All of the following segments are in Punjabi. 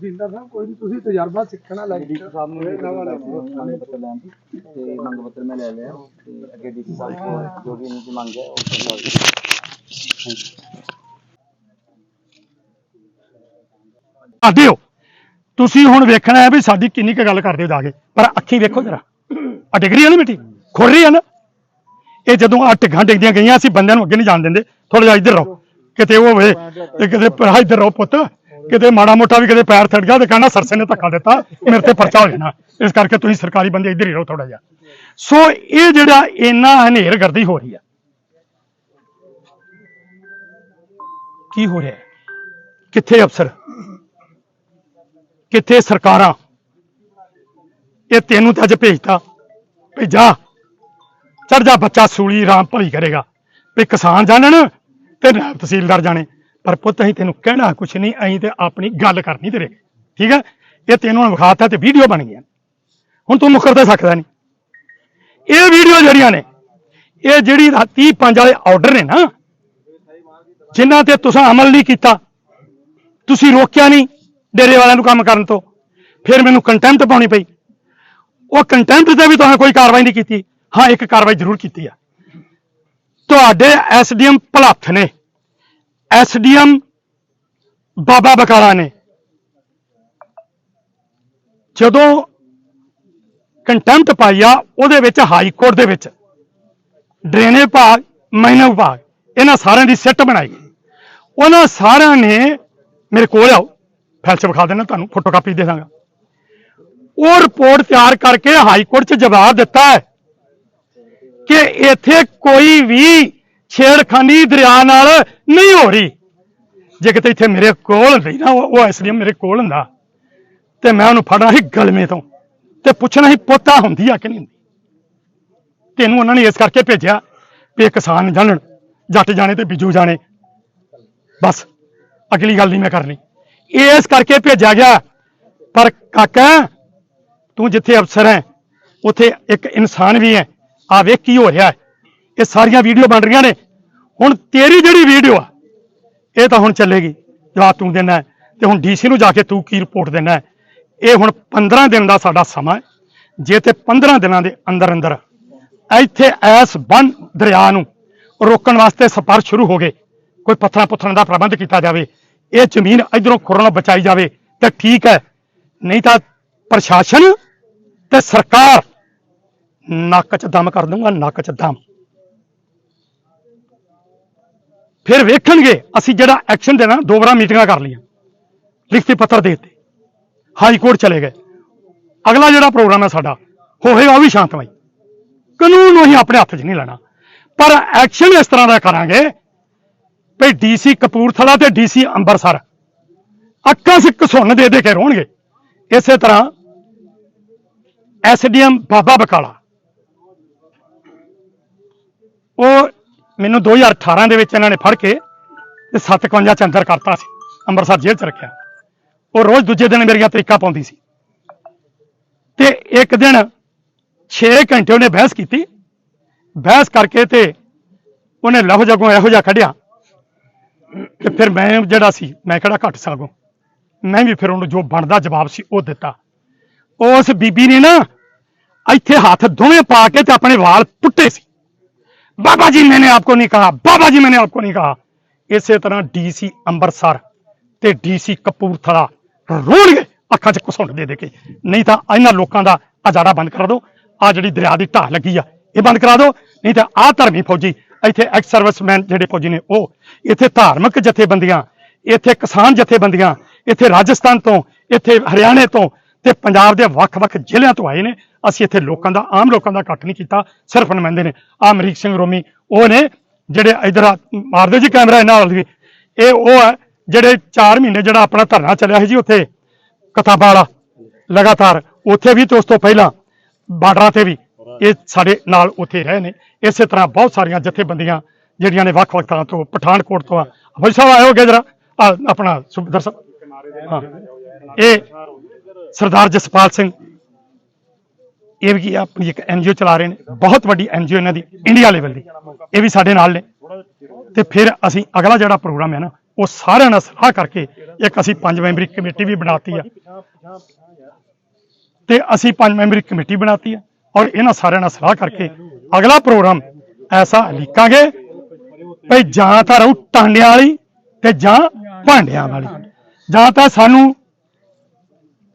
ਜਿੰਦਾ ਸਾਹਿਬ ਕੋਈ ਨਹੀਂ ਤੁਸੀਂ ਤਜਰਬਾ ਸਿੱਖਣਾ ਲੈ ਡੀਸੀ ਸਾਹਿਬ ਨੂੰ ਮੰਗ ਪੱਤਰ ਲੈਣ ਦੀ ਤੇ ਮੰਗ ਪੱਤਰ ਮੈਂ ਲੈ ਲਿਆ। ਤੇ ਅੱਗੇ ਡੀਸੀ ਸਾਹਿਬ ਕੋਲ ਜੋ ਵੀ ਇਹਨਾਂ ਦੀ ਮੰਗ ਹੈ ਉਹ ਕਰ ਆਦੇ ਹੋ। ਤੁਸੀਂ ਹੁਣ ਵੇਖਣਾ ਹੈ ਵੀ ਸਾਡੀ ਕਿੰਨੀ ਕੁ ਗੱਲ ਕਰਦੇ ਹੋ ਜਾ ਕੇ। ਪਰ ਅੱਖੀ ਵੇਖੋ ਜਰਾ। ਆ ਡਿਗਰੀ ਆ ਨਾ ਮਿੱਟੀ? ਖੁਰ ਰਹੀ ਆ ਨਾ? ਇਹ ਜਦੋਂ ਆ ਟਿੱਗਾਂ ਡਿੱਗਦੀਆਂ ਗਈਆਂ ਅਸੀਂ ਬੰਦਿਆਂ ਨੂੰ ਅੱਗੇ ਨਹੀਂ ਜਾਣ ਦਿੰਦੇ। ਥੋੜਾ ਜਿਹਾ ਇੱਧਰ ਰਹੋ। ਕਿਤੇ ਉਹ ਹੋਵੇ ਤੇ ਕਿਤੇ ਪਰ ਇੱਧਰ ਰਹੋ ਪੁੱਤ। ਕਿਤੇ ਮਾੜਾ ਮੋਟਾ ਵੀ ਕਿਤੇ ਪੈਰ ਥੜ ਗਿਆ ਤੇ ਕਹਿੰਦਾ ਸਰਸੇ ਨੇ ਧੱਕਾ ਦਿੱਤਾ, ਮੇਰੇ ਤੇ ਪਰਚਾ ਹੋ ਜਾਣਾ। ਇਸ ਕਰਕੇ ਤੁਸੀਂ ਸਰਕਾਰੀ ਬੰਦੇ ਇੱਧਰ ਹੀ ਰਹੋ ਥੋੜਾ ਜਿਹਾ। ਸੋ ਇਹ ਜਿਹੜਾ ਇੰਨਾ ਹਨੇਰਗਰਦੀ ਹੋ ਰਹੀ ਆ। ਕੀ ਹੋ ਰਿਹਾ ਕਿੱਥੇ ਅਫਸਰ? ਕਿੱਥੇ ਸਰਕਾਰਾਂ? ਇਹ ਤੈਨੂੰ ਤਾਂ ਅੱਜ ਭੇਜਤਾ। ਵੀ ਜਾ ਚੜ ਜਾ ਬੱਚਾ ਸੂਲੀ ਰਾਮ ਭਲੀ ਕਰੇਗਾ। ਵੀ ਕਿਸਾਨ ਜਾਣਨ ਤੇ ਨਾਇਬ ਤਹਿਸੀਲਦਾਰ ਜਾਣੇ। ਪਰ ਪੁੱਤ, ਅਸੀਂ ਤੈਨੂੰ ਕਹਿਣਾ ਕੁਛ ਨਹੀਂ, ਅਸੀਂ ਤੇ ਆਪਣੀ ਗੱਲ ਕਰਨੀ ਤੇਰੇ ਠੀਕ ਹੈ ਇਹ ਤੈਨੂੰ ਹੁਣ ਵਿਖਾਤਾ ਤੇ ਵੀਡੀਓ ਬਣ ਗਈਆਂ ਹੁਣ ਤੂੰ ਮੁਕਰ ਤਾਂ ਸਕਦਾ ਨਹੀਂ। ਇਹ ਵੀਡੀਓ ਜਿਹੜੀਆਂ ਨੇ, ਇਹ ਜਿਹੜੀ 30 ਪੰਜ ਵਾਲੇ ਆਰਡਰ ਨੇ ਨਾ, ਜਿਨ੍ਹਾਂ ਤੇ ਤੁਸੀਂ ਅਮਲ ਨਹੀਂ ਕੀਤਾ, ਤੁਸੀਂ ਰੋਕਿਆ ਨਹੀਂ ਡੇਰੇ ਵਾਲਿਆਂ ਨੂੰ ਕੰਮ ਕਰਨ ਤੋਂ, ਫਿਰ ਮੈਨੂੰ ਕੰਟੈਂਪਟ ਪਾਉਣੀ ਪਈ। ਉਹ ਕੰਟੈਂਪਟ ਤੇ ਵੀ ਤੁਸੀਂ ਕੋਈ ਕਾਰਵਾਈ ਨਹੀਂ ਕੀਤੀ। ਹਾਂ, ਇੱਕ ਕਾਰਵਾਈ ਜ਼ਰੂਰ ਕੀਤੀ ਆ। ਤੁਹਾਡੇ ਐਸਡੀਐਮ ਭਲੱਥ ਨੇ। ਐਸਡੀਐਮ ਬਾਬਾ ਬਕਾਲਾ ਨੇ। ਜਦੋਂ ਕੰਟੈਂਪਟ ਪਾਈ ਆ, ਉਹਦੇ ਵਿੱਚ ਹਾਈ ਕੋਰਟ ਦੇ ਵਿੱਚ ਡਰੇਨੇ ਵਿਭਾਗ ਮਾਈਨਰ ਵਿਭਾਗ ਇਹਨਾਂ ਸਾਰਿਆਂ ਦੀ ਸਿੱਟ ਬਣਾਈ ਗਈ। ਉਹਨਾਂ ਸਾਰਿਆਂ ਨੇ ਮੇਰੇ ਕੋਲ ਆਓ ਫਾਈਲ 'ਚ ਵਿਖਾ ਦੇਣਾ ਤੁਹਾਨੂੰ ਫੋਟੋਕਾਪੀ ਦੇ ਦਾਂਗਾ। ਉਹ ਰਿਪੋਰਟ ਤਿਆਰ ਕਰਕੇ ਹਾਈ ਕੋਰਟ 'ਚ ਜਵਾਬ ਦਿੱਤਾ ਹੈ ਕਿ ਇੱਥੇ ਕੋਈ ਵੀ ਛੇੜਖਾਨੀ ਦਰਿਆ ਨਾਲ ਨਹੀਂ ਹੋ ਰਹੀ। ਜੇ ਕਿਤੇ ਇੱਥੇ ਮੇਰੇ ਕੋਲ ਹੁੰਦੀ ਨਾ ਉਹ ਉਹ ਇਸ ਲਈ ਮੇਰੇ ਕੋਲ ਹੁੰਦਾ, ਤੇ ਮੈਂ ਉਹਨੂੰ ਫੜਨਾ ਸੀ ਗਲਮੇ ਤੋਂ, ਤੇ ਪੁੱਛਣਾ ਸੀ ਪੋਤਾ ਹੁੰਦੀ ਆ ਕਿ ਨਹੀਂ ਹੁੰਦੀ। ਤੈਨੂੰ ਉਹਨਾਂ ਨੇ ਇਸ ਕਰਕੇ ਭੇਜਿਆ ਵੀ ਇਹ ਕਿਸਾਨ ਜਾਣਨ, ਜੱਟ ਜਾਣੇ ਤੇ ਬਿੱਜੂ ਜਾਣੇ। ਬਸ, ਅਗਲੀ ਗੱਲ ਨਹੀਂ ਮੈਂ ਕਰਨੀ। ਇਸ ਕਰਕੇ ਭੇਜਿਆ ਗਿਆ, ਪਰ ਕਾਕਾ, ਤੂੰ ਜਿੱਥੇ ਅਫਸਰ ਹੈ, ਉੱਥੇ ਇੱਕ ਇਨਸਾਨ ਵੀ ਹੈ। ਆ ਵੇਖ ਕੀ ਹੋ ਰਿਹਾ। ਹੈ ਇਹ ਸਾਰੀਆਂ ਵੀਡੀਓ ਬਣ ਰਹੀਆਂ ਨੇ। ਹੁਣ ਤੇਰੀ ਜਿਹੜੀ ਵੀਡੀਓ ਆ, ਇਹ ਤਾਂ ਹੁਣ ਚੱਲੇਗੀ, ਜਵਾਬ ਤੂੰ ਦੇਣਾ ਹੈ, ਤੇ ਹੁਣ ਡੀਸੀ ਨੂੰ ਜਾ ਕੇ ਤੂੰ ਕੀ ਰਿਪੋਰਟ ਦੇਣਾ ਇਹ ਹੁਣ 15 ਦਿਨ ਦਾ ਸਾਡਾ ਸਮਾਂ ਹੈ, ਜੇ ਤੇ 15 ਦਿਨਾਂ ਦੇ ਅੰਦਰ ਅੰਦਰ ਇੱਥੇ ਐਸ ਬੰਨ ਦਰਿਆ ਨੂੰ ਰੋਕਣ ਵਾਸਤੇ ਸਪਰ ਸ਼ੁਰੂ ਹੋ ਗਏ, ਕੋਈ ਪੱਥਰਾਂ ਪੁੱਥਰਾਂ ਦਾ ਪ੍ਰਬੰਧ ਕੀਤਾ ਜਾਵੇ, ਇਹ ਜ਼ਮੀਨ ਇਧਰੋਂ ਖੁਰਨੋਂ ਬਚਾਈ ਜਾਵੇ, ਤਾਂ ਠੀਕ ਹੈ, ਨਹੀਂ ਤਾਂ ਪ੍ਰਸ਼ਾਸਨ ਤੇ ਸਰਕਾਰ ਨੱਕ 'ਚ ਦਮ ਕਰ ਦੂੰਗਾ ਨੱਕ 'ਚ ਦਮ। ਫਿਰ ਵੇਖਣਗੇ, ਅਸੀਂ ਜਿਹੜਾ ਐਕਸ਼ਨ ਦੇਣਾ ਦੋ ਵਾਰਾਂ ਮੀਟਿੰਗਾਂ ਕਰ ਲਈਆਂ। ਲਿਖਤੀ ਪੱਤਰ ਦੇ ਦਿੱਤੇ। ਹਾਈ ਕੋਰਟ ਚਲੇ ਗਏ। ਅਗਲਾ ਜਿਹੜਾ ਪ੍ਰੋਗਰਾਮ ਹੈ ਸਾਡਾ, ਹੋਏਗਾ ਉਹ ਵੀ ਸ਼ਾਂਤਮਈ ਕਾਨੂੰਨ ਨੂੰ ਅਸੀਂ ਆਪਣੇ ਹੱਥ 'ਚ ਨਹੀਂ ਲੈਣਾ। ਪਰ ਐਕਸ਼ਨ ਇਸ ਤਰ੍ਹਾਂ ਦਾ ਕਰਾਂਗੇ, ਭਈ ਡੀਸੀ ਕਪੂਰਥਲਾ ਤੇ ਡੀਸੀ ਅੰਮ੍ਰਿਤਸਰ ਅੱਖਾਂ ਸਿੱਕ ਸੁਣ ਦੇ ਦੇ ਕੇ ਰੋਣਗੇ। ਇਸੇ ਤਰ੍ਹਾਂ ਐਸਡੀਐਮ ਬਾਬਾ ਬਕਾਲਾ, ਉਹ ਮੈਨੂੰ 2018 ਦੇ ਵਿੱਚ ਇਹਨਾਂ ਨੇ ਫੜ ਕੇ ਤੇ 57 ਚ ਅੰਦਰ ਕਰਤਾ ਸੀ, ਅੰਮ੍ਰਿਤਸਰ ਜੇਲ੍ਹ ਚ ਰੱਖਿਆ। ਉਹ ਰੋਜ਼ ਦੂਜੇ ਦਿਨ ਮੇਰੀਆਂ ਤਰੀਕਾ ਪਾਉਂਦੀ ਸੀ। ਤੇ ਇੱਕ ਦਿਨ 6 ਘੰਟੇ ਉਹਨੇ ਬਹਿਸ ਕੀਤੀ। ਬਹਿਸ ਕਰਕੇ ਤੇ ਉਹਨੇ ਲਹੋ ਜਗੋਂ ਇਹੋ ਜਿਹਾ ਕੱਢਿਆ ਤੇ ਫਿਰ ਮੈਂ ਜਿਹੜਾ ਸੀ, ਮੈਂ ਕਿਹੜਾ ਘੱਟ ਸਾਗੋਂ? ਮੈਂ ਵੀ ਫਿਰ ਉਹਨੂੰ ਜੋ ਬਣਦਾ ਜਵਾਬ ਸੀ ਉਹ ਦਿੱਤਾ। ਉਸ ਬੀਬੀ ਨੇ ਨਾ ਇੱਥੇ ਹੱਥ ਦੋਵੇਂ ਪਾ ਕੇ ਤੇ ਆਪਣੇ ਵਾਲ ਪੁੱਟੇ ਸੀ। बाबा जी मैंने आपको नहीं कहा बाबा जी मैंने आपको नहीं कहा ਇਸੇ ਤਰ੍ਹਾਂ ਡੀਸੀ ਅੰਮ੍ਰਿਤਸਰ ਤੇ ਡੀਸੀ ਕਪੂਰਥਲਾ ਰੋਣਗੇ ਅੱਖਾਂ 'ਚ ਘੁਸੁੰਡ ਦੇ ਦੇ ਕੇ ਨਹੀਂ ਤਾਂ ਇਹਨਾਂ ਲੋਕਾਂ ਦਾ ਅਜਾੜਾ ਬੰਦ ਕਰਾ ਦਿਓ ਆ ਜਿਹੜੀ ਦਰਿਆ ਦੀ ਢਾਹ ਲੱਗੀ ਆ ਇਹ ਬੰਦ ਕਰਾ ਦਿਓ ਨਹੀਂ ਤਾਂ ਆ ਧਰਮੀ ਫੌਜੀ ਇੱਥੇ ਐਕਸ ਸਰਵਿਸਮੈਨ ਜਿਹੜੇ ਫੌਜੀ ਨੇ ਉਹ ਇੱਥੇ ਧਾਰਮਿਕ ਜਥੇਬੰਦੀਆਂ ਇੱਥੇ ਕਿਸਾਨ ਜਥੇਬੰਦੀਆਂ ਇੱਥੇ ਰਾਜਸਥਾਨ ਤੋਂ ਇੱਥੇ ਹਰਿਆਣੇ ਤੋਂ ਤੇ ਪੰਜਾਬ ਦੇ ਵੱਖ-ਵੱਖ ਜ਼ਿਲ੍ਹਿਆਂ ਤੋਂ ਆਏ ਨੇ। ਅਸੀਂ ਇੱਥੇ ਲੋਕਾਂ ਦਾ, ਆਮ ਲੋਕਾਂ ਦਾ ਇਕੱਠ ਨਹੀਂ ਕੀਤਾ, ਸਿਰਫ ਨੁਮਾਇੰਦੇ ਨੇ। ਆ ਅਮਰੀਕ ਸਿੰਘ ਰੋਮੀ, ਉਹ ਨੇ ਜਿਹੜੇ ਇਧਰ ਮਾਰਦੇ ਜੀ ਕੈਮਰਾ ਇਹਨਾਂ ਵੱਲ ਵੀ। ਇਹ ਉਹ ਹੈ ਜਿਹੜੇ 4 ਮਹੀਨੇ ਜਿਹੜਾ ਆਪਣਾ ਧਰਨਾ ਚੱਲਿਆ ਸੀ ਜੀ ਉੱਥੇ ਕਿਤਾਬਾਂ ਵਾਲਾ ਲਗਾਤਾਰ। ਉੱਥੇ ਵੀ ਤੇ ਉਸ ਤੋਂ ਪਹਿਲਾਂ, ਬਾਰਡਰਾਂ ਤੇ ਵੀ ਇਹ ਸਾਡੇ ਨਾਲ ਉੱਥੇ ਰਹੇ ਨੇ। ਇਸੇ ਤਰ੍ਹਾਂ ਬਹੁਤ ਸਾਰੀਆਂ ਜਥੇਬੰਦੀਆਂ ਜਿਹੜੀਆਂ ਨੇ ਵੱਖ-ਵੱਖ ਥਾਂ ਤੋਂ, ਪਠਾਨਕੋਟ ਤੋਂ ਆ। ਭਾਈ ਸਾਹਿਬ ਆਇਓ ਅੱਗੇ ਜਰਾ। ਆਪਣਾ ਸੁਖਦਰ ਸਾਹਿਬ ਹਾਂ। ਇਹ ਸਰਦਾਰ ਜਸਪਾਲ ਸਿੰਘ। ਇਹ ਵੀ ਆਪਣੀ ਇੱਕ ਐਨਜੀਓ ਚਲਾ ਰਹੇ ਨੇ। ਬਹੁਤ ਵੱਡੀ ਐਨਜੀਓ ਇਹਨਾਂ ਦੀ ਇੰਡੀਆ ਲੈਵਲ ਦੀ। ਇਹ ਵੀ ਸਾਡੇ ਨਾਲ ਨੇ। ਤੇ ਫਿਰ ਅਸੀਂ ਅਗਲਾ ਜਿਹੜਾ ਪ੍ਰੋਗਰਾਮ ਹੈ ਨਾ, ਉਹ ਸਾਰਿਆਂ ਨਾਲ ਸਲਾਹ ਕਰਕੇ ਇੱਕ ਅਸੀਂ ਪੰਜ ਮੈਂਬਰੀ ਕਮੇਟੀ ਵੀ ਬਣਾਤੀ ਆ। ਤੇ ਅਸੀਂ ਪੰਜ ਮੈਂਬਰੀ ਕਮੇਟੀ ਬਣਾਤੀ ਆ ਔਰ ਇਹਨਾਂ ਸਾਰਿਆਂ ਨਾਲ ਸਲਾਹ ਕਰਕੇ ਅਗਲਾ ਪ੍ਰੋਗਰਾਮ ਐਸਾ ਲਿਖਾਂਗੇ ਭਈ ਜਾਂ ਤਾਂ ਰਹੂ ਟਾਂਡਿਆਂ ਵਾਲੀ ਤੇ ਜਾਂ ਭਾਂਡਿਆਂ ਵਾਲੀ। ਜਾਂ ਤਾਂ ਸਾਨੂੰ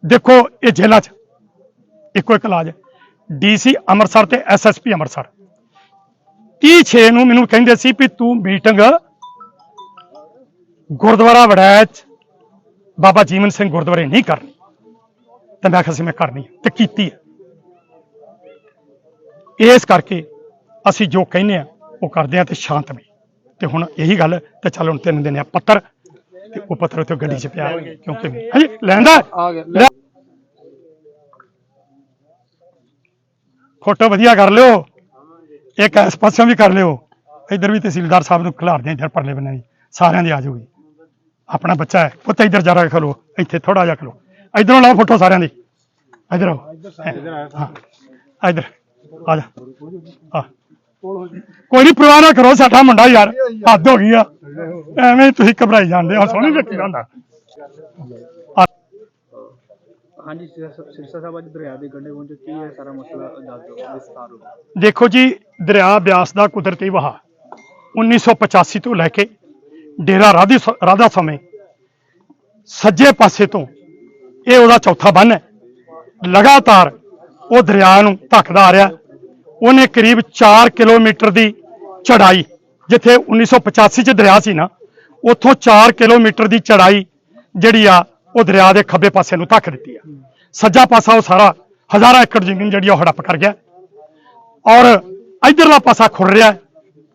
ਦੇਖੋ ਇਹ ਜੇਲ੍ਹਾਂ 'ਚ। ਇੱਕੋ ਇੱਕ ਇਲਾਜ ਹੈ। ਡੀਸੀ ਅੰਮ੍ਰਿਤਸਰ ਤੇ ਐਸਐਸਪੀ ਅੰਮ੍ਰਿਤਸਰ। 36 ਨੂੰ ਮੈਨੂੰ ਕਹਿੰਦੇ ਸੀ ਵੀ ਤੂੰ ਮੀਟਿੰਗ ਗੁਰਦੁਆਰਾ ਵੜੈਚ ਬਾਬਾ ਜੀਵਨ ਸਿੰਘ ਗੁਰਦੁਆਰੇ ਨਹੀਂ ਕਰਨੀ। ਤੇ ਮੈਂ ਕਿਹਾ ਸੀ ਮੈਂ ਕਰਨੀ ਤੇ ਕੀਤੀ ਹੈ। ਇਸ ਕਰਕੇ ਅਸੀਂ ਜੋ ਕਹਿੰਦੇ ਆ ਉਹ ਕਰਦੇ ਆ ਤੇ ਸ਼ਾਂਤਮਈ ਤੇ ਹੁਣ ਇਹੀ ਗੱਲ ਤੇ ਚੱਲ ਹੁਣ ਤੈਨੂੰ ਦਿੰਦੇ ਆ ਪੱਤਰ ਤੇ ਉਹ ਪੱਤਰ ਉੱਥੇ ਗੱਡੀ 'ਚ ਪਿਆ ਕਿਉਂਕਿ ਹਾਂਜੀ ਲੈਂਦਾ ਆ ਗਿਆ ਲੈ। ਫੋਟੋ ਵਧੀਆ ਕਰ ਲਿਓ। ਇੱਕ ਇਸ ਪਾਸਿਓਂ ਵੀ ਕਰ ਲਿਓ। ਇੱਧਰ ਵੀ ਤਹਿਸੀਲਦਾਰ ਸਾਹਿਬ ਨੂੰ ਖਿਲਾਰਦੇ ਆ ਇੱਧਰ ਪਰਲੇ ਬੰਨੇ ਵੀ ਸਾਰਿਆਂ ਦੀ ਆ ਜਾਊਗੀ। ਆਪਣਾ ਬੱਚਾ ਹੈ। ਪੁੱਤ ਇੱਧਰ ਜਰਾ ਖਲੋ। ਇੱਥੇ ਥੋੜਾ ਜਿਹਾ ਖਲੋ। ਇੱਧਰੋਂ ਲਾਓ ਫੋਟੋ ਸਾਰਿਆਂ ਦੀ। ਇੱਧਰ ਆਓ। ਹਾਂ। ਇੱਧਰ। ਆ ਜਾ। ਆ। ਕੋਈ ਨਹੀਂ ਪ੍ਰਵਾਹ ਨਾ ਕਰੋ ਸਾਡਾ ਮੁੰਡਾ ਯਾਰ। ਹੱਦ ਹੋ ਗਈ ਆ। ਐਵੇਂ ਤੁਸੀਂ ਘਬਰਾਈ ਜਾਂਦੇ ਹੋ। ਸੋਹਣੀ ਵੇਖੀ ਜਾਂਦਾ ਹਾਂਜੀ, ਸਿਰਸਾ ਸਾਹਿਬ ਅੱਜ ਦਰਿਆ ਦੇ ਕੰਢੇ ਪਹੁੰਚੇ, ਕੀ ਹੈ ਸਾਰਾ ਮਸਲਾ ਦੱਸ ਦਿਓ ਵਿਸਤਾਰ ਹੋ ਦੇਖੋ ਜੀ, ਦਰਿਆ ਬਿਆਸ ਦਾ ਕੁਦਰਤੀ ਵਹਾਅ 1985 ਤੋਂ ਲੈ ਕੇ ਡੇਰਾ ਰਾਧੀ ਰਾਧਾ ਸਮੇਂ, ਸੱਜੇ ਪਾਸੇ ਤੋਂ ਇਹ ਉਹਦਾ ਚੌਥਾ ਬੰਨ ਹੈ। ਲਗਾਤਾਰ ਉਹ ਦਰਿਆ ਨੂੰ ਧੱਕਦਾ ਆ ਰਿਹਾ। ਉਹਨੇ ਕਰੀਬ 4 ਕਿਲੋਮੀਟਰ ਦੀ ਚੜਾਈ ਜਿੱਥੇ 1985 ਚ ਦਰਿਆ ਸੀ ਨਾ, ਉੱਥੋਂ 4 ਕਿਲੋਮੀਟਰ ਦੀ ਚੜਾਈ ਜਿਹੜੀ ਆ ਉਹ ਦਰਿਆ ਦੇ ਖੱਬੇ ਪਾਸੇ ਨੂੰ ਧੱਕ ਦਿੱਤੀ ਆ। ਸੱਜਾ ਪਾਸਾ ਉਹ ਸਾਰਾ ਹਜ਼ਾਰਾਂ ਏਕੜ ਜ਼ਮੀਨ ਜਿਹੜੀ ਆ ਉਹ ਹੜੱਪ ਕਰ ਗਿਆ। ਔਰ ਇਧਰਲਾ ਪਾਸਾ ਖੁਰ ਰਿਹਾ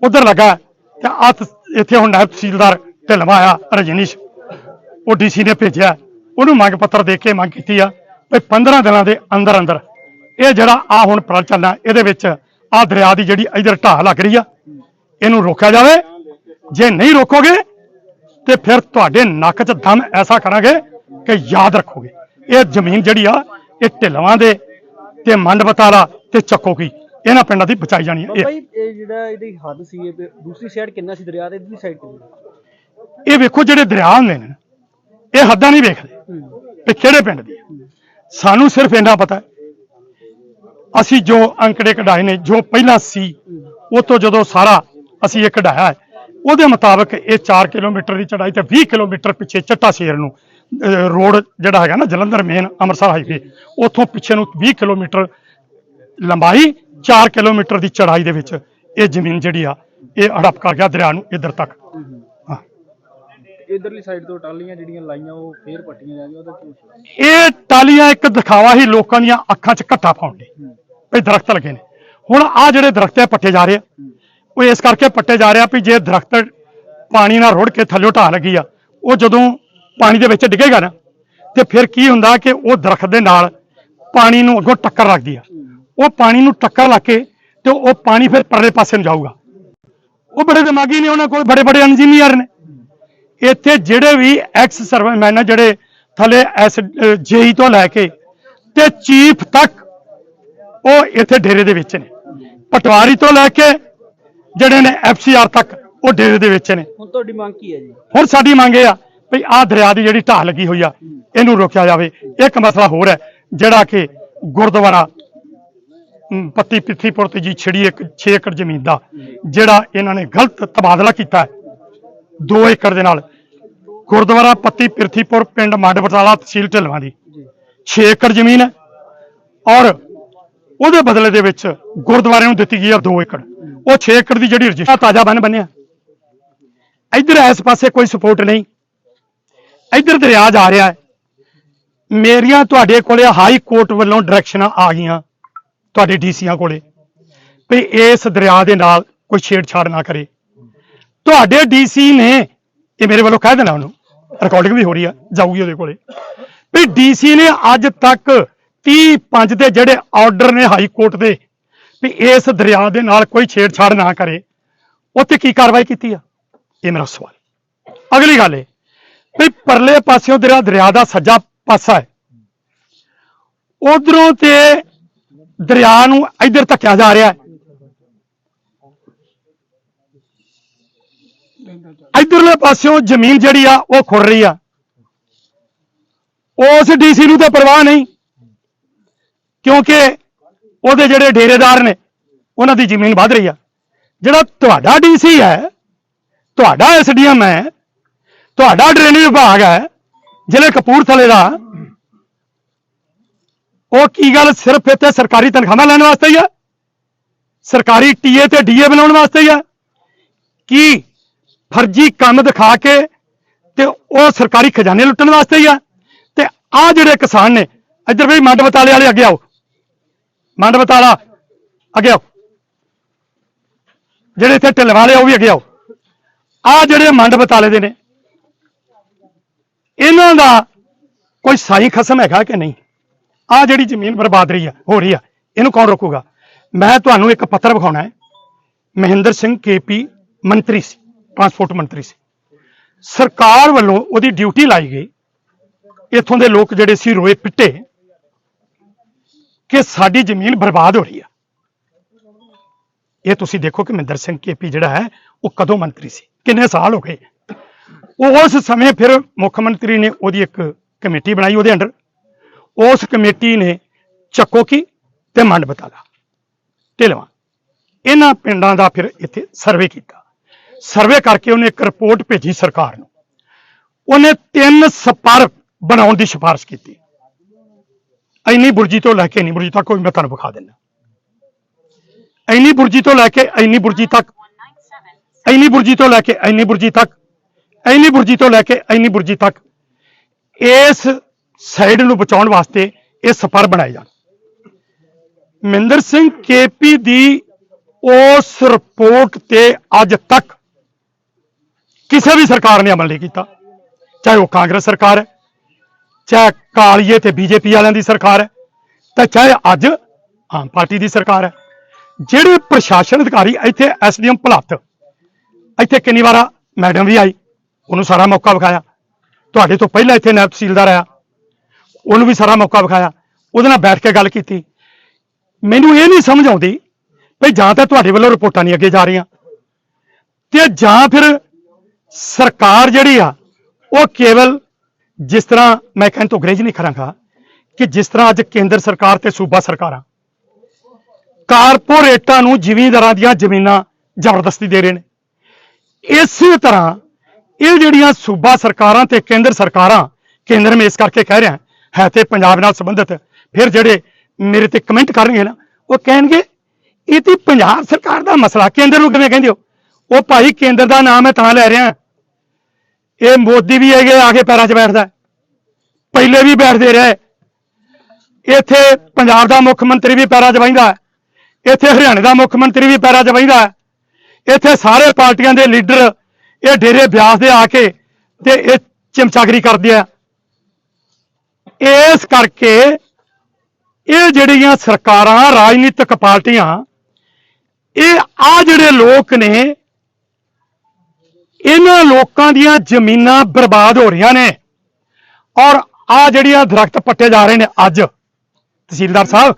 ਉਧਰ ਲੱਗਾ ਤੇ ਆ ਇੱਥੇ ਹੁਣ ਨਾਇਬ ਤਹਿਸੀਲਦਾਰ ਢਿਲਵਾ ਆਇਆ, ਰਜਨੀਸ਼। ਉਹ ਡੀਸੀ ਨੇ ਭੇਜਿਆ। ਉਹਨੂੰ ਮੰਗ ਪੱਤਰ ਦੇ ਕੇ ਮੰਗ ਕੀਤੀ ਆ ਵੀ 15 ਦਿਨਾਂ ਦੇ ਅੰਦਰ ਅੰਦਰ ਇਹ ਜਿਹੜਾ ਆ ਹੁਣ ਪ੍ਰਲ ਚੱਲਣਾ ਇਹਦੇ ਵਿੱਚ ਆ ਦਰਿਆ ਦੀ ਜਿਹੜੀ ਇਧਰ ਢਾਹ ਲੱਗ ਰਹੀ ਆ, ਇਹਨੂੰ ਰੋਕਿਆ ਜਾਵੇ। ਜੇ ਨਹੀਂ ਰੋਕੋਗੇ ਤੇ ਫਿਰ ਤੁਹਾਡੇ ਨੱਕ 'ਚ ਦਮ ਐਸਾ ਕਰਾਂਗੇ ਕਿ ਯਾਦ ਰੱਖੋਗੇ। ਇਹ ਜ਼ਮੀਨ ਜਿਹੜੀ ਆ ਇਹ ਢਿਲਵਾਂ ਦੇ ਤੇ ਮੰਡ ਬਤਾਲਾ ਤੇ ਚੱਕੋ ਕੀ ਇਹਨਾਂ ਪਿੰਡਾਂ ਦੀ ਬਚਾਈ ਜਾਣੀ ਹੈ ਬਾਬਾ ਇਹ ਜੀ ਇਹ ਜਿਹੜਾ ਇਹਦੀ ਹੱਦ ਸੀ ਇਹ ਤੇ ਦੂਸਰੀ ਸਾਈਡ ਕਿੰਨਾ ਸੀ ਦਰਿਆ ਤੇ ਇਧਰਲੀ ਸਾਈਡ ਕਿੰਨਾ ਇਹ ਵੇਖੋ ਜਿਹੜੇ ਦਰਿਆ ਹੁੰਦੇ ਨੇ ਇਹ ਹੱਦਾਂ ਨਹੀਂ ਵੇਖਦੇ। ਕਿ ਕਿਹੜੇ ਪਿੰਡ ਦੀ ਹੈ। ਸਾਨੂੰ ਸਿਰਫ ਇੰਨਾ ਪਤਾ ਹੈ। ਅਸੀਂ ਜੋ ਅੰਕੜੇ ਕਢਾਏ ਨੇ ਜੋ ਪਹਿਲਾਂ ਸੀ ਉਹ ਤੋਂ ਜਦੋਂ ਸਾਰਾ ਅਸੀਂ ਇਹ ਕਢਾਇਆ ਹੈ ਉਹਦੇ ਮੁਤਾਬਕ ਇਹ 4 ਕਿਲੋਮੀਟਰ ਦੀ ਚੜਾਈ ਤੇ 20 ਕਿਲੋਮੀਟਰ ਪਿੱਛੇ ਚੱਟਾ ਸ਼ੇਰ ਨੂੰ ਰੋਡ ਜਿਹੜਾ ਹੈਗਾ ਨਾ ਜਲੰਧਰ ਮੇਨ ਅੰਮ੍ਰਿਤਸਰ ਹਾਈਵੇ ਉੱਥੋਂ ਪਿੱਛੇ ਨੂੰ 20 ਕਿਲੋਮੀਟਰ ਲੰਬਾਈ 4 ਕਿਲੋਮੀਟਰ ਦੀ ਚੜਾਈ ਦੇ ਵਿੱਚ ਇਹ ਜ਼ਮੀਨ ਜਿਹੜੀ ਆ ਇਹ ਹੜੱਪ ਕਰ ਗਿਆ ਦਰਿਆ ਨੂੰ ਇੱਧਰ ਤੱਕ। ਇਧਰਲੀ ਸਾਈਡ ਤੋਂ ਟਾਲੀਆਂ ਜਿਹੜੀਆਂ ਲਾਈਆਂ ਉਹ ਫੇਰ ਪੱਟੀਆਂ ਜਾਂਦੀਆਂ ਉਹਦਾ ਕੀ ਮਸਲਾ ਇਹ ਟਾਲੀਆਂ ਇੱਕ ਦਿਖਾਵਾ ਹੀ ਲੋਕਾਂ ਦੀਆਂ ਅੱਖਾਂ 'ਚ ਘੱਟਾ ਪਾਉਣ ਲਈ ਵੀ ਦਰਖਤ ਲੱਗੇ ਨੇ। ਹੁਣ ਆ ਜਿਹੜੇ ਦਰਖਤ ਆ ਪੱਟੇ ਜਾ ਰਹੇ ਆ ਉਹ ਇਸ ਕਰਕੇ ਪੱਟੇ ਜਾ ਰਹੇ ਆ ਵੀ ਜੇ ਦਰਖਤ ਪਾਣੀ ਨਾਲ ਰੁੜ ਕੇ ਥੱਲੇ ਢਾਹ ਲੱਗੀ ਆ ਉਹ ਜਦੋਂ ਪਾਣੀ ਦੇ ਵਿੱਚ ਡਿੱਗੇਗਾ ਨਾ ਤੇ ਫਿਰ ਕੀ ਹੁੰਦਾ ਕਿ ਉਹ ਦਰਖਤ ਦੇ ਨਾਲ ਪਾਣੀ ਨੂੰ ਅੱਗੋਂ ਟੱਕਰ ਲੱਗਦੀ ਆ। ਉਹ ਪਾਣੀ ਨੂੰ ਟੱਕਰ ਲੱਗ ਕੇ ਤੇ ਉਹ ਪਾਣੀ ਫਿਰ ਪਰਲੇ ਪਾਸੇ ਨੂੰ ਜਾਊਗਾ। ਉਹ ਬੜੇ ਦਿਮਾਗੀ ਨੇ ਉਹਨਾਂ ਕੋਲ ਬੜੇ ਬੜੇ ਇੰਜੀਨੀਅਰ ਨੇ। ਇੱਥੇ ਜਿਹੜੇ ਵੀ ਐਕਸ ਸਰਵਿਸਮੈਨ ਆ ਜਿਹੜੇ ਥੱਲੇ ਐਸ ਜੇਈ ਤੋਂ ਲੈ ਕੇ ਤੇ ਚੀਫ ਤੱਕ ਉਹ ਇੱਥੇ ਡੇਰੇ ਦੇ ਵਿੱਚ ਨੇ। ਪਟਵਾਰੀ ਤੋਂ ਲੈ ਕੇ ਜਿਹੜੇ ਨੇ ਐਫਸੀਆਰ ਤੱਕ ਉਹ ਡੇਰੇ ਦੇ ਵਿੱਚ ਨੇ। ਹੁਣ ਤੁਹਾਡੀ ਮੰਗ ਕੀ ਹੈ ਜੀ? ਹੁਣ ਸਾਡੀ ਮੰਗ ਇਹ ਆ ਵੀ ਆਹ ਦਰਿਆ ਦੀ ਜਿਹੜੀ ਢਾਹ ਲੱਗੀ ਹੋਈ ਆ, ਇਹਨੂੰ ਰੋਕਿਆ ਜਾਵੇ। ਇੱਕ ਮਸਲਾ ਹੋਰ ਹੈ, ਜਿਹੜਾ ਕਿ ਗੁਰਦੁਆਰਾ ਪੱਤੀ ਪਿੱਥੀਪੁਰ ਤੇ ਜੀ ਛਿੜੀ ਇੱਕ 6 ਏਕੜ ਜ਼ਮੀਨ ਦਾ, ਜਿਹੜਾ ਇਹਨਾਂ ਨੇ ਗਲਤ ਤਬਾਦਲਾ ਕੀਤਾ ਹੈ। 2 ਏਕੜ ਦੇ ਨਾਲ, ਗੁਰਦੁਆਰਾ ਪੱਤੀ ਪਿਰਥੀਪੁਰ ਪਿੰਡ ਮੰਡ ਬਟਾਲਾ ਤਹਿਸੀਲ ਢਿਲਵਾਂ ਦੀ। 6 ਏਕੜ ਜ਼ਮੀਨ ਹੈ ਔਰ ਉਹਦੇ ਬਦਲੇ ਦੇ ਵਿੱਚ ਗੁਰਦੁਆਰੇ ਨੂੰ ਦਿੱਤੀ ਗਈ ਆ 2 ਏਕੜ। ਉਹ 6 ਏਕੜ ਦੀ ਜਿਹੜੀ ਰਜਿਸਟਰ ਤਾਜ਼ਾ ਬਣ ਬਣਿਆ ਇੱਧਰ ਇਸ ਪਾਸੇ ਕੋਈ ਸਪੋਰਟ ਨਹੀਂ। ਇੱਧਰ ਦਰਿਆ ਜਾ ਰਿਹਾ ਹੈ। ਮੇਰੀਆਂ ਤੁਹਾਡੇ ਕੋਲੇ ਹਾਈ ਕੋਰਟ ਵੱਲੋਂ ਡਾਇਰੈਕਸ਼ਨਾਂ ਆ ਗਈਆਂ, ਤੁਹਾਡੇ ਡੀਸੀਆਂ ਕੋਲੇ, ਵੀ ਇਸ ਦਰਿਆ ਦੇ ਨਾਲ ਕੋਈ ਛੇੜਛਾੜ ਨਾ ਕਰੇ। ਤੁਹਾਡੇ ਡੀਸੀ ਨੇ, ਇਹ ਮੇਰੇ ਵੱਲੋਂ ਕਹਿ ਦੇਣਾ ਉਹਨੂੰ ਰਿਕਾਰਡਿੰਗ ਵੀ ਹੋ ਰਹੀ ਆ, ਜਾਊਗੀ ਉਹਦੇ ਕੋਲੇ। ਵੀ ਡੀਸੀ ਨੇ ਅੱਜ ਤੱਕ 30 ਪੰਜ ਦੇ ਜਿਹੜੇ ਆਰਡਰ ਨੇ ਹਾਈ ਕੋਰਟ ਦੇ, ਵੀ ਇਸ ਦਰਿਆ ਦੇ ਨਾਲ ਕੋਈ ਛੇੜਛਾੜ ਨਾ ਕਰੇ, ਉੱਥੇ ਕੀ ਕਾਰਵਾਈ ਕੀਤੀ ਆ? ਇਹ ਮੇਰਾ ਸਵਾਲ। ਅਗਲੀ ਗੱਲ ਹੈ ਵੀ ਪਰਲੇ ਪਾਸਿਓਂ ਦਰਿਆ ਦਰਿਆ ਦਾ ਸੱਜਾ ਪਾਸਾ ਹੈ। ਉਧਰੋਂ ਤੇ ਦਰਿਆ ਨੂੰ ਇੱਧਰ ਧੱਕਿਆ ਜਾ ਰਿਹਾ ਹੈ। ਤਿੰਨ ਪਾਸਿਓਂ ਜ਼ਮੀਨ ਜਿਹੜੀ ਆ, ਉਹ ਖੁਰ ਰਹੀ ਆ। ਉਸ ਡੀਸੀ ਨੂੰ ਤਾਂ ਪਰਵਾਹ ਨਹੀਂ, ਕਿਉਂਕਿ ਉਹਦੇ ਜਿਹੜੇ ਡੇਰੇਦਾਰ ਨੇ, ਉਹਨਾਂ ਦੀ ਜ਼ਮੀਨ ਵੱਧ ਰਹੀ ਆ। ਜਿਹੜਾ ਤੁਹਾਡਾ ਡੀਸੀ ਹੈ, ਤੁਹਾਡਾ ਐਸਡੀਐਮ ਹੈ ਤੁਹਾਡਾ ਡਰੇਨੇਜ ਵਿਭਾਗ ਹੈ ਜ਼ਿਲ੍ਹੇ ਕਪੂਰਥਲੇ ਦਾ। ਉਹ ਕੀ ਗੱਲ ਸਿਰਫ ਇੱਥੇ ਸਰਕਾਰੀ ਤਨਖਾਹਾਂ ਲੈਣ ਵਾਸਤੇ ਹੀ ਆ? ਸਰਕਾਰੀ ਟੀਏ ਤੇ ਡੀਏ ਬਣਾਉਣ ਵਾਸਤੇ ਹੀ ਆ? ਕੀ ਫਰਜ਼ੀ ਕੰਮ ਦਿਖਾ ਕੇ ਤੇ ਉਹ ਸਰਕਾਰੀ ਖਜ਼ਾਨੇ ਲੁੱਟਣ ਵਾਸਤੇ ਹੀ ਆ? ਤੇ ਆ ਜਿਹੜੇ ਕਿਸਾਨ ਨੇ ਇੱਧਰ ਵੀ ਮੰਡ ਬਤਾਲੇ ਵਾਲੇ ਅੱਗੇ ਆਓ। ਮੰਡ ਬਤਾਲਾ ਅੱਗੇ ਆਓ। ਜਿਹੜੇ ਇੱਥੇ ਢਿੱਲ ਵਾਲੇ ਆ, ਉਹ ਵੀ ਅੱਗੇ ਆਓ। ਆ ਜਿਹੜੇ ਮੰਡ ਬਤਾਲੇ ਦੇ ਨੇ ਇਹਨਾਂ ਦਾ ਕੋਈ ਸਾਈ ਖਸਮ ਹੈਗਾ ਕਿ ਨਹੀਂ? ਆ ਜਿਹੜੀ ਜ਼ਮੀਨ ਬਰਬਾਦ ਰਹੀ ਆ, ਹੋ ਰਹੀ ਆ, ਇਹਨੂੰ ਕੌਣ ਰੋਕੂਗਾ? ਮੈਂ ਤੁਹਾਨੂੰ ਇੱਕ ਪੱਤਰ ਵਿਖਾਉਣਾ ਹੈ। ਮਹਿੰਦਰ ਸਿੰਘ ਕੇਪੀ ਮੰਤਰੀ ਸੀ ਟਰਾਂਸਪੋਰਟ ਮੰਤਰੀ ਸੀ। ਸਰਕਾਰ ਵੱਲੋਂ ਉਹਦੀ ਡਿਊਟੀ ਲਾਈ ਗਈ। ਇੱਥੋਂ ਦੇ ਲੋਕ ਜਿਹੜੇ ਸੀ ਰੋਏ ਪਿੱਟੇ ਕਿ ਸਾਡੀ ਜ਼ਮੀਨ ਬਰਬਾਦ ਹੋ ਰਹੀ ਆ। ਇਹ ਤੁਸੀਂ ਦੇਖੋ ਕਿ ਮਹਿੰਦਰ ਸਿੰਘ ਕੇਪੀ ਜਿਹੜਾ ਹੈ, ਉਹ ਕਦੋਂ ਮੰਤਰੀ ਸੀ? ਕਿੰਨੇ ਸਾਲ ਹੋ ਗਏ? ਉਸ ਸਮੇਂ ਫਿਰ ਮੁੱਖ ਮੰਤਰੀ ਨੇ ਉਹਦੀ ਇੱਕ ਕਮੇਟੀ ਬਣਾਈ ਉਹਦੇ ਅੰਡਰ। ਉਸ ਕਮੇਟੀ ਨੇ ਚੱਕੋ ਕੀ ਤੇ ਮੰਡ ਬਤਾਲਾ। ਢਿਲਵਾਂ। ਇਹਨਾਂ ਪਿੰਡਾਂ ਦਾ ਫਿਰ ਇੱਥੇ ਸਰਵੇ ਕੀਤਾ। ਸਰਵੇ ਕਰਕੇ ਉਹਨੇ ਇੱਕ ਰਿਪੋਰਟ ਭੇਜੀ ਸਰਕਾਰ ਨੂੰ। ਉਹਨੇ ਤਿੰਨ ਸਪਰ ਬਣਾਉਣ ਦੀ ਸਿਫਾਰਿਸ਼ ਕੀਤੀ। ਇੰਨੀ ਬੁਰਜੀ ਤੋਂ ਲੈ ਕੇ ਇੰਨੀ ਬੁਰਜੀ ਤੱਕ ਕੋਈ ਮੈਂ ਤੁਹਾਨੂੰ ਵਿਖਾ ਦਿੰਦਾ। ਇੰਨੀ ਬੁਰਜੀ ਤੋਂ ਲੈ ਕੇ ਇੰਨੀ ਬੁਰਜੀ ਤੱਕ ਇੰਨੀ ਬੁਰਜੀ ਤੋਂ ਲੈ ਕੇ ਇੰਨੀ ਬੁਰਜੀ ਤੱਕ ਇੰਨੀ ਬੁਰਜੀ ਤੋਂ ਲੈ ਕੇ ਇੰਨੀ ਬੁਰਜੀ ਤੱਕ ਇਸ ਸਾਈਡ ਨੂੰ ਬਚਾਉਣ ਵਾਸਤੇ ਇਹ ਸਫਰ ਬਣਾਏ ਜਾਣ। ਮਹਿੰਦਰ ਸਿੰਘ ਕੇਪੀ ਦੀ ਉਸ ਰਿਪੋਰਟ ਤੇ ਅੱਜ ਤੱਕ ਕਿਸੇ ਵੀ ਸਰਕਾਰ ਨੇ ਅਮਲ ਨਹੀਂ ਕੀਤਾ। ਚਾਹੇ ਉਹ ਕਾਂਗਰਸ ਸਰਕਾਰ ਹੈ, ਚਾਹੇ ਕਾਲੀਏ ਤੇ ਬੀਜੇਪੀ ਵਾਲਿਆਂ ਦੀ ਸਰਕਾਰ ਹੈ, ਤੇ ਚਾਹੇ ਅੱਜ ਆਮ ਪਾਰਟੀ ਦੀ ਸਰਕਾਰ ਹੈ। ਜਿਹੜੇ ਪ੍ਰਸ਼ਾਸਨ ਅਧਿਕਾਰੀ ਇੱਥੇ ਐਸਡੀਐਮ ਭਲੱਤ ਇੱਥੇ ਕਿੰਨੀ ਵਾਰਾ ਮੈਡਮ ਵੀ ਆਈ। ਉਹਨੂੰ ਸਾਰਾ ਮੌਕਾ ਵਿਖਾਇਆ। ਤੁਹਾਡੇ ਤੋਂ ਪਹਿਲਾਂ ਇੱਥੇ ਨਾਇਬ ਤਹਿਸੀਲਦਾਰ ਆਇਆ। ਉਹਨੂੰ ਵੀ ਸਾਰਾ ਮੌਕਾ ਵਿਖਾਇਆ। ਉਹਦੇ ਨਾਲ ਬੈਠ ਕੇ ਗੱਲ ਕੀਤੀ। ਮੈਨੂੰ ਇਹ ਨਹੀਂ ਸਮਝ ਆਉਂਦੀ ਭਈ ਜਾਂ ਤਾਂ ਤੁਹਾਡੇ ਵੱਲੋਂ ਰਿਪੋਰਟਾਂ ਨਹੀਂ ਅੱਗੇ ਜਾ ਰਹੀਆਂ ਤੇ ਜਾਂ ਫਿਰ ਸਰਕਾਰ ਜਿਹੜੀ ਆ, ਉਹ ਕੇਵਲ ਜਿਸ ਤਰ੍ਹਾਂ ਮੈਂ ਕਹਿਣ ਤੋਂ ਅੰਗਰੇਜ਼ ਨਹੀਂ ਕਰਾਂਗਾ ਕਿ ਜਿਸ ਤਰ੍ਹਾਂ ਅੱਜ ਕੇਂਦਰ ਸਰਕਾਰ ਤੇ ਸੂਬਾ ਸਰਕਾਰਾਂ ਕਾਰਪੋਰੇਟਾਂ ਨੂੰ ਜ਼ਿਮੀਂਦਾਰਾਂ ਦੀਆਂ ਜ਼ਮੀਨਾਂ ਜ਼ਬਰਦਸਤੀ ਦੇ ਰਹੇ ਨੇ। ਇਸੇ ਤਰ੍ਹਾਂ ਇਹ ਜਿਹੜੀਆਂ ਸੂਬਾ ਸਰਕਾਰਾਂ ਤੇ ਕੇਂਦਰ ਸਰਕਾਰਾਂ, ਕੇਂਦਰ ਮੈਂ ਇਸ ਕਰਕੇ ਕਹਿ ਰਿਹਾ, ਹੈ ਤੇ ਪੰਜਾਬ ਨਾਲ ਸੰਬੰਧਿਤ, ਫਿਰ ਜਿਹੜੇ ਮੇਰੇ ਤੇ ਕਮੈਂਟ ਕਰਨਗੇ ਨਾ, ਉਹ ਕਹਿਣਗੇ, ਇਹ ਤੇ ਪੰਜਾਬ ਸਰਕਾਰ ਦਾ ਮਸਲਾ, ਕੇਂਦਰ ਨੂੰ ਕਿਵੇਂ ਕਹਿੰਦੇ ਹੋ? ਉਹ ਭਾਈ ਕੇਂਦਰ ਦਾ ਨਾਮ ਹੈ ਤਾਂ ਲੈ ਰਿਹਾ। ਇਹ ਮੋਦੀ ਵੀ ਹੈਗੇ, ਆ ਕੇ ਪੈਰਾਂ 'ਚ ਬੈਠਦਾ ਪਹਿਲੇ ਵੀ ਬੈਠਦੇ ਰਹੇ। ਇੱਥੇ ਪੰਜਾਬ ਦਾ ਮੁੱਖ ਮੰਤਰੀ ਵੀ ਪੈਰਾਂ 'ਚ ਬਹਿੰਦਾ ਇੱਥੇ ਹਰਿਆਣੇ ਦਾ ਮੁੱਖ ਮੰਤਰੀ ਵੀ ਪੈਰਾਂ 'ਚ ਬਹਿੰਦਾ ਇੱਥੇ ਸਾਰੇ ਪਾਰਟੀਆਂ ਦੇ ਲੀਡਰ ਇਹ ਡੇਰੇ ਬਿਆਸ ਦੇ ਆ ਕੇ ਤੇ ਇਹ ਚਮਚਾਗਰੀ ਕਰਦੇ ਆ। ਇਸ ਕਰਕੇ ਇਹ ਜਿਹੜੀਆਂ ਸਰਕਾਰਾਂ ਰਾਜਨੀਤਿਕ ਪਾਰਟੀਆਂ ਇਹ ਆ ਜਿਹੜੇ ਲੋਕ ਨੇ ਇਹਨਾਂ ਲੋਕਾਂ ਦੀਆਂ ਜ਼ਮੀਨਾਂ ਬਰਬਾਦ ਹੋ ਰਹੀਆਂ ਨੇ। ਔਰ ਆ ਜਿਹੜੀਆਂ ਦਰਖਤ ਪੱਟੇ ਜਾ ਰਹੇ ਨੇ ਅੱਜ ਤਹਿਸੀਲਦਾਰ ਸਾਹਿਬ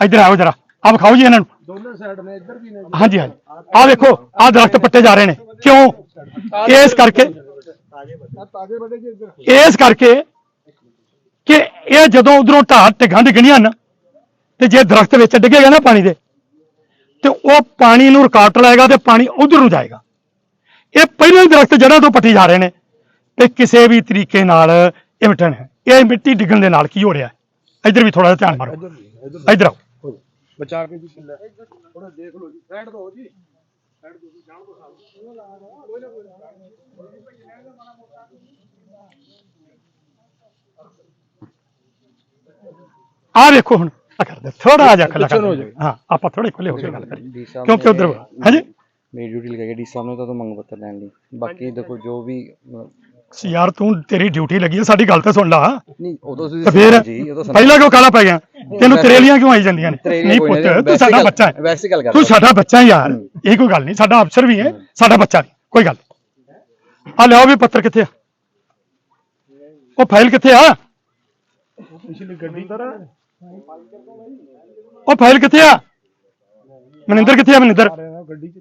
ਇੱਧਰ ਆਓ ਜਰਾ ਆ ਵਿਖਾਓ ਜੀ ਇਹਨਾਂ ਨੂੰ। ਦੋਨੇ ਸਾਈਡ ਨੇ ਇੱਧਰ ਵੀ ਨੇ। ਹਾਂਜੀ ਹਾਂਜੀ। ਆ ਵੇਖੋ ਆ ਦਰਖਤ ਪੱਟੇ ਜਾ ਰਹੇ ਨੇ। ਕਿਉਂ? ਇਸ ਕਰਕੇ ਇਸ ਕਰਕੇ ਕਿ ਇਹ ਜਦੋਂ ਉਧਰੋਂ ਢਾਹ ਟਿਕਾਂ ਡਿੱਗਣੀਆਂ ਨਾ ਤੇ ਜੇ ਦਰਖਤ ਵਿੱਚ ਡਿੱਗੇਗਾ ਨਾ ਪਾਣੀ ਦੇ ਤੇ ਉਹ ਪਾਣੀ ਨੂੰ ਰਕਾਟ ਲਾਏਗਾ ਤੇ ਪਾਣੀ ਉਧਰ ਨੂੰ ਜਾਏਗਾ। ਇਹ ਪਹਿਲਾਂ ਹੀ ਦਰਖਤ ਜੜ੍ਹਾਂ ਤੋਂ ਪੱਟੀ ਜਾ ਰਹੇ ਨੇ ਤੇ ਕਿਸੇ ਵੀ ਤਰੀਕੇ ਨਾਲ ਇਹ ਮਿਟਣ ਹੈ। ਇਹ ਮਿੱਟੀ ਡਿੱਗਣ ਦੇ ਨਾਲ ਕੀ ਹੋ ਰਿਹਾ ਹੈ? ਇੱਧਰ ਵੀ ਥੋੜਾ ਜਿਹਾ ਧਿਆਨ ਮਾਰੋ। ਇੱਧਰ ਆਓ। ਬਚਾ ਕੇ ਜੀ ਥੋੜਾ ਦੇਖ ਲਓ ਜੀ ਸਾਈਡ ਦੋ ਜੀ। ਆ ਵੇਖੋ ਹੁਣ ਆ ਕਰਦੇ ਥੋੜਾ ਜਿਹਾ ਖਲਾ ਕਰ ਹਾਂ ਆਪਾਂ ਥੋੜੇ ਖੁੱਲੇ ਹੋ ਕੇ ਗੱਲ ਕਰੀਏ। ਕਿਉਂਕਿ ਉਧਰ ਹਾਂਜੀ? ਮੇਰੀ ਡਿਊਟੀ ਲਗਾਈ ਡੀ ਸਾਹਿਬ ਨੇ ਤਾਂ ਤੋਂ ਮੰਗ ਪੱਤਰ ਲੈਣ ਲਈ। ਬਾਕੀ ਦੇਖੋ ਜੋ ਵੀ ਯਾਰ ਤੂੰ ਤੇਰੀ ਡਿਊਟੀ ਲੱਗੀ ਹੈ ਸਾਡੀ ਗੱਲ ਤਾਂ ਸੁਣ ਲਾ। ਨਹੀਂ ਉਦੋਂ ਤੁਸੀਂ ਤੇ ਫਿਰ ਜੀ ਉਦੋਂ ਪਹਿਲਾਂ ਕਿਉਂ ਕਾਲਾ ਪੈ ਗਿਆ ਤੈਨੂੰ ਤਰੇਲੀਆਂ ਕਿਉਂ ਆਈ ਜਾਂਦੀਆਂ ਨੇ? ਤਰੇਲੀਆਂ ਨਹੀਂ ਕੋਈ ਪੁੱਤ ਨਹੀਂ, ਤੂੰ ਵੈਸੇ ਸਾਡਾ ਗੱਲ- ਬੱਚਾ ਹੈ। ਵੈਸੇ ਗੱਲ ਕਰਦਾ ਤੂੰ ਸਾਡਾ ਬੱਚਾ ਹੈ ਯਾਰ। ਇਹ ਕੋਈ ਗੱਲ ਨਹੀਂ ਸਾਡਾ ਅਫਸਰ ਵੀ ਹੈ ਸਾਡਾ ਬੱਚਾ ਵੀ ਕੋਈ ਗੱਲ ਆ ਲਿਆਓ ਵੀ ਪੱਤਰ ਕਿੱਥੇ ਆ? ਉਹ ਫਾਈਲ ਕਿੱਥੇ ਆ? ਪਿਛਲੀ ਗੱਡੀ ਤਰ ਉਹ ਫਾਈਲ ਕਿੱਥੇ ਆ? ਮਨਿੰਦਰ ਕਿੱਥੇ ਆ ਮਨਿੰਦਰ? ਗੱਡੀ ਚ